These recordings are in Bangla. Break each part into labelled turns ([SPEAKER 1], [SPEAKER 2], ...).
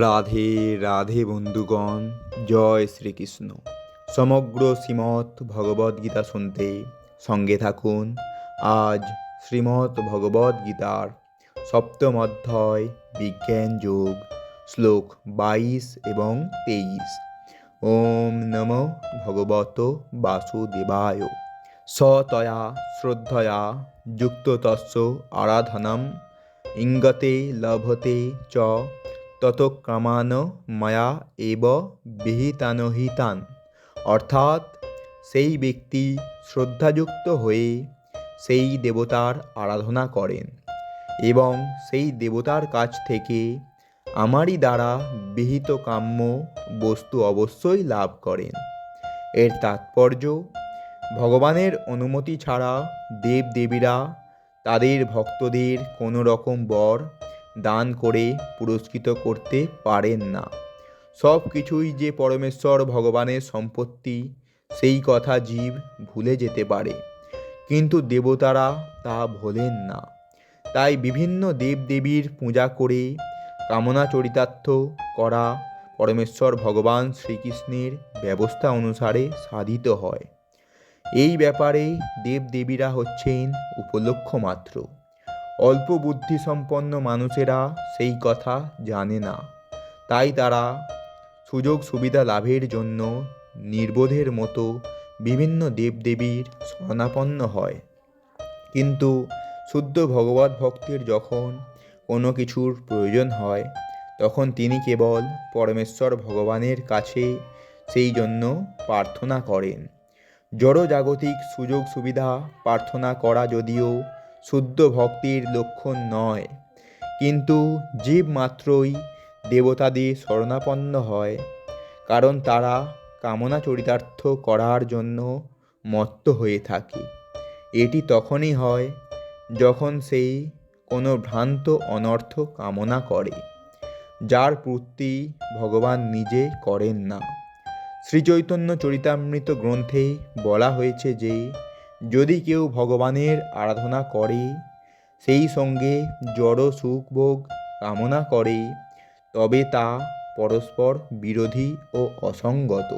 [SPEAKER 1] রাধে রাধে বন্ধুগণ, জয় শ্রীকৃষ্ণ। সমগ্র শ্রীমৎ ভগবদ্গীতা শুনতে সঙ্গে থাকুন। আজ শ্রীমৎ ভগবদ্গীতার সপ্তম অধ্যায়, বিজ্ঞান যোগ, শ্লোক বাইশ এবং তেইশ। ওম নম ভগবত বাসুদেবায়। সতয়া, শ্রদ্ধয়া যুক্ত তস্য আরাধনম, ইঙ্গতে, লভতে, চ ততক্রমান মায়া এব বিহিতানহিতান। অর্থাৎ সেই ব্যক্তি শ্রদ্ধাযুক্ত হয়ে সেই দেবতার আরাধনা করেন এবং সেই দেবতার কাছ থেকে আমারই দ্বারা বিহিত কাম্য বস্তু অবশ্যই লাভ করেন। এর তাৎপর্য, ভগবানের অনুমতি ছাড়া দেবদেবীরা তাদের ভক্তদের কোনো রকম বর দান করে পুরস্কৃত করতে পারেন না। সব কিছুই যে পরমেশ্বর ভগবানের সম্পত্তি, সেই কথা জীব ভুলে যেতে পারে। কিন্তু দেবতারা তা ভোলেন না। তাই বিভিন্ন দেবদেবীর পূজা করে কামনা চরিতার্থ করা পরমেশ্বর ভগবান শ্রীকৃষ্ণের ব্যবস্থা অনুসারে সাধিত হয়। এই ব্যাপারে দেবদেবীরা হচ্ছেন উপলক্ষ মাত্র। অল্প বুদ্ধিসম্পন্ন মানুষেরা সেই কথা জানে না। তাই তারা সুযোগ সুবিধা লাভের জন্য নির্বোধের মতো বিভিন্ন দেবদেবীর শরণাপন্ন হয়। কিন্তু শুদ্ধ ভগবত ভক্তের যখন কোনো কিছুর প্রয়োজন হয়, তখন তিনি কেবল পরমেশ্বর ভগবানের কাছে সেই জন্য প্রার্থনা করেন। জড় জাগতিক সুযোগ সুবিধা প্রার্থনা করা যদিও শুদ্ধ ভক্তির লক্ষণ নয়। কিন্তু জীব মাত্রই দেবতাদের শরণাপন্ন হয়, কারণ তারা কামনা চরিতার্থ করার জন্য মত্ত হয়ে থাকে। এটি তখনই হয় যখন সেই কোনো ভ্রান্ত অনর্থ কামনা করে, যার পূর্তি ভগবান নিজে করেন না। শ্রীচৈতন্য চরিতামৃত গ্রন্থে বলা হয়েছে যে যদি কেউ ভগবানের আরাধনা করে, সেই সঙ্গে জড় সুখ ভোগ কামনা করে, তবে তা পরস্পর বিরোধী ও অসঙ্গত।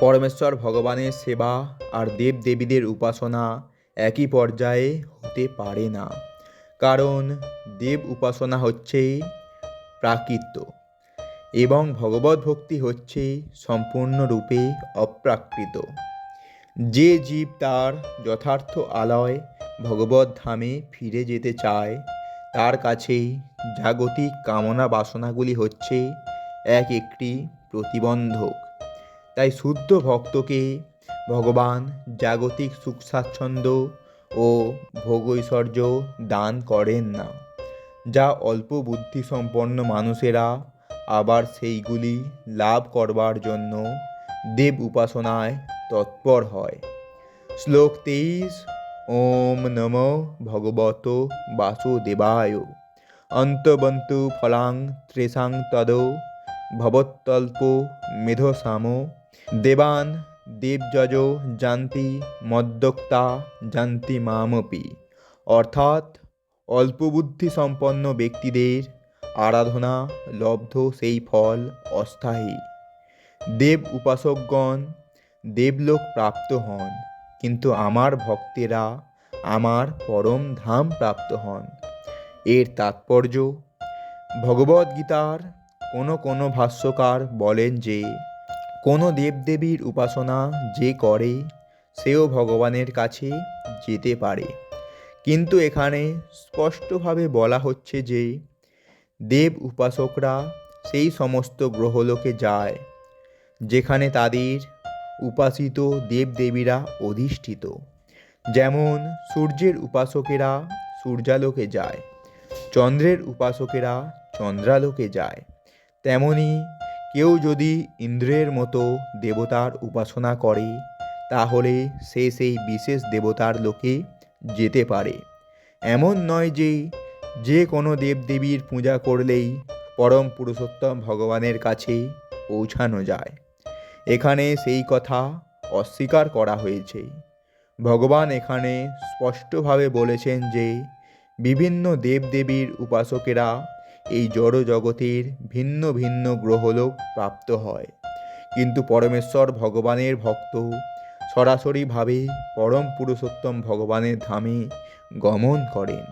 [SPEAKER 1] পরমেশ্বর ভগবানের সেবা আর দেবদেবীদের উপাসনা একই পর্যায়ে হতে পারে না, কারণ দেব উপাসনা হচ্ছে প্রাকৃত এবং ভগবত ভক্তি হচ্ছে সম্পূর্ণরূপে অপ্রাকৃত। যে জীব তার যথার্থ আলয় ভগবত ধামে ফিরে যেতে চায়, তার কাছে জাগতিক কামনা বাসনাগুলি হচ্ছে এক একটি প্রতিবন্ধক। তাই শুদ্ধ ভক্তকে ভগবান জাগতিক সুখ স্বাচ্ছন্দ্য ও ভোগৈশ্বর্য দান করেন না, যা অল্প বুদ্ধিসম্পন্ন মানুষেরা আবার সেইগুলি লাভ করবার জন্য দেব উপাসনায় তৎপর হয়। শ্লোক তেইশ, ওম নম ভগবত বাসুদেবায়। অন্তবন্তু ফলাং ত্রেষাং তদ, ভবত্তল্প মেধসাম। দেবান, দেবযজ জান্তি, মদ্যোক্তা জান্তি মামপি। অর্থাৎ অল্পবুদ্ধি সম্পন্ন ব্যক্তিদের আরাধনা লব্ধ সেই ফল অস্থায়ী। দেব উপাসকগণ দেবলোক প্রাপ্ত হন, কিন্তু আমার ভক্তেরা আমার পরম ধাম প্রাপ্ত হন। এর তাৎপর্য ভগবদ্গীতার কোনো কোনো ভাষ্যকার বলেন যে, কোনো দেবদেবীর উপাসনা যে করে, সেও ভগবানের কাছে যেতে পারে। কিন্তু এখানে স্পষ্টভাবে বলা হচ্ছে যে, দেব উপাসকরা সেই সমস্ত গ্রহলোকে যায়, যেখানে তাদের উপাসিত দেবদেবীরা অধিষ্ঠিত। যেমন সূর্যের উপাসকেরা সূর্যালোকে যায়, চন্দ্রের উপাসকেরা চন্দ্রালোকে যায়। তেমনি কেউ যদি ইন্দ্রের মতো দেবতার উপাসনা করে, তাহলে সে সেই বিশেষ দেবতার লোকে যেতে পারে। এমন নয় যে যে কোনো দেবদেবীর পূজা করলেই পরম পুরুষোত্তম ভগবানের কাছে পৌঁছানো যায়। এখানে সেই কথা অস্বীকার করা হয়েছে। ভগবান এখানে স্পষ্টভাবে বলেছেন যে, বিভিন্ন দেবদেবীর উপাসকেরা এই জড় জগতের ভিন্ন ভিন্ন গ্রহলোক প্রাপ্ত হয়। কিন্তু পরমেশ্বর ভগবানের ভক্ত সরাসরিভাবে পরম পুরুষোত্তম ভগবানের ধামে গমন করেন।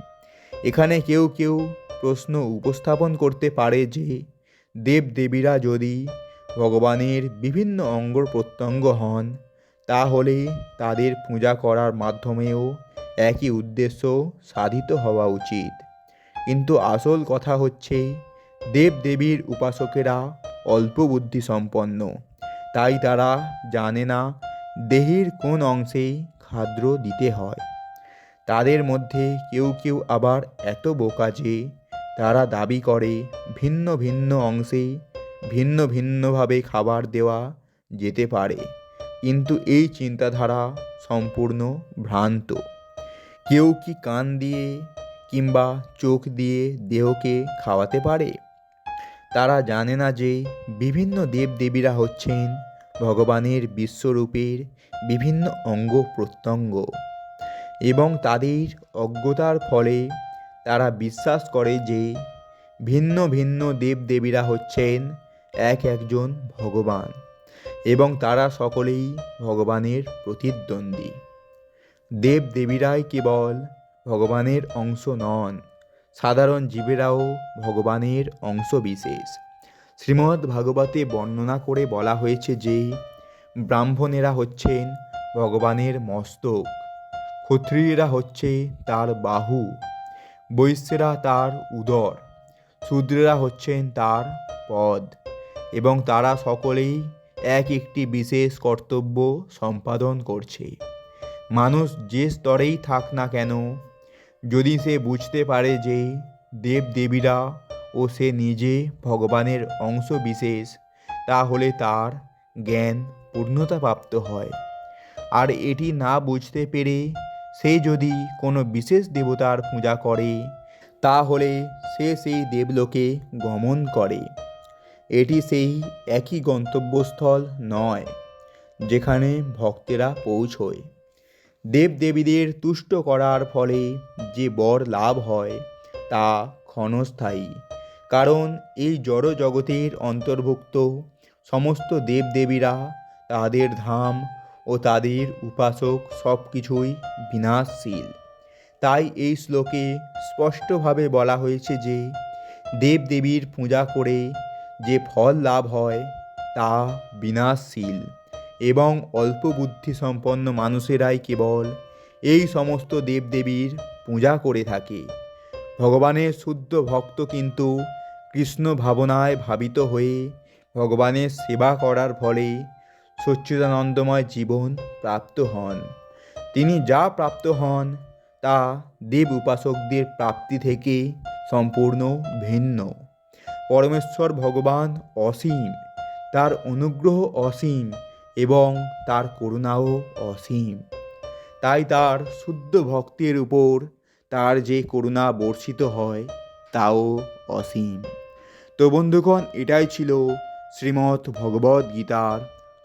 [SPEAKER 1] এখানে কেউ কেউ প্রশ্ন উপস্থাপন করতে পারে যে, দেবদেবীরা যদি ভগবানের বিভিন্ন অঙ্গ প্রত্যঙ্গ হন তাহলে তাদের পূজা করার মাধ্যমেও একই উদ্দেশ্য সাধিত হওয়া উচিত। কিন্তু আসল কথা হচ্ছে, দেবদেবীর উপাসকেরা অল্প বুদ্ধি সম্পন্ন তাই তারা জানে না দেহের কোন অংশে খাদ্র দিতে হয়। তাদের মধ্যে কেউ কেউ আবার এত বোকা যে তারা দাবি করে ভিন্ন ভিন্ন অংশে ভিন্ন ভিন্নভাবে খাবার দেওয়া যেতে পারে। কিন্তু এই চিন্তাধারা সম্পূর্ণ ভ্রান্ত। কেউ কি কান দিয়ে কিংবা চোখ দিয়ে দেহকে খাওয়াতে পারে? তারা জানে না যে বিভিন্ন দেবদেবীরা হচ্ছেন ভগবানের বিশ্বরূপের বিভিন্ন অঙ্গ প্রত্যঙ্গ এবং তাদের অজ্ঞতার ফলে তারা বিশ্বাস করে যে ভিন্ন ভিন্ন দেবদেবীরা হচ্ছেন এক একজন ভগবান এবং তারা সকলেই ভগবানের প্রতিদ্বন্দ্বী। দেবদেবীরাই কেবল ভগবানের অংশ নন, সাধারণ জীবেরাও ভগবানের অংশ বিশেষ শ্রীমদ্ ভাগবতে বর্ণনা করে বলা হয়েছে যে, ব্রাহ্মণেরা হচ্ছেন ভগবানের মস্তক, ক্ষত্রিয়েরা হচ্ছে তার বাহু, বৈশ্যেরা তার উদর, শূদ্রেরা হচ্ছেন তার পদ। এবং তারা সকলেই এক একটি বিশেষ কর্তব্য সম্পাদন করছে। মানুষ যে স্তরেই থাক না কেন, যদি সে বুঝতে পারে যে দেবদেবীরা ও সে নিজে ভগবানের অংশ বিশেষ, তাহলে তার জ্ঞান পূর্ণতা প্রাপ্ত হয়। আর এটি না বুঝতে পেরে সে যদি কোনো বিশেষ দেবতার পূজা করে, তাহলে সে সেই দেবলোকে গমন করে। এটি সেই একই গন্তব্যস্থল নয়, যেখানে ভক্তেরা পৌঁছয়। দেবদেবীদের তুষ্ট করার ফলে যে বর লাভ হয়, তা ক্ষণস্থায়ী। কারণ এই জড় জগতের অন্তর্ভুক্ত সমস্ত দেবদেবীরা তাদের ধাম ও তাদের উপাসক সব কিছুই বিনাশশীল। তাই এই শ্লোকে স্পষ্টভাবে বলা হয়েছে যে, দেবদেবীর পূজা করে যে ফল লাভ হয়, তা বিনাশশীল এবং অল্প বুদ্ধি সম্পন্ন মানুষেরাই কেবল এই সমস্ত দেবদেবীর পূজা করে থাকে। ভগবানের শুদ্ধ ভক্ত কিন্তু কৃষ্ণ ভাবনায় ভাবিত হয়ে ভগবানের সেবা করার ফলে সচ্চিদানন্দময় জীবন প্রাপ্ত হন। তিনি যা প্রাপ্ত হন, তা দেব উপাসকদের প্রাপ্তি থেকে সম্পূর্ণ ভিন্ন। পরমেশ্বর ভগবান অসীম, তার অনুগ্রহ অসীম এবং তার করুণাও অসীম। তাই তার শুদ্ধ ভক্তের উপর তার যে করুণা বর্ষিত হয়, তাও অসীম। তো বন্ধুগণ, এটাই ছিল শ্রীমৎ ভগবদ গীতার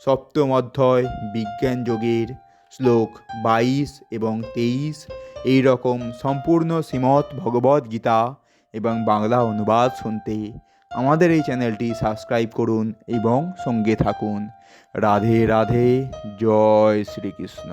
[SPEAKER 1] সপ্তম অধ্যায় বিজ্ঞান যোগের শ্লোক বাইশ এবং তেইশ। এই রকম সম্পূর্ণ শ্রীমৎ ভগবদ গীতা এবং বাংলা অনুবাদ শুনতে আমাদের এই চ্যানেলটি সাবস্ক্রাইব করুন এবং সঙ্গে থাকুন। রাধে রাধে জয় শ্রীকৃষ্ণ।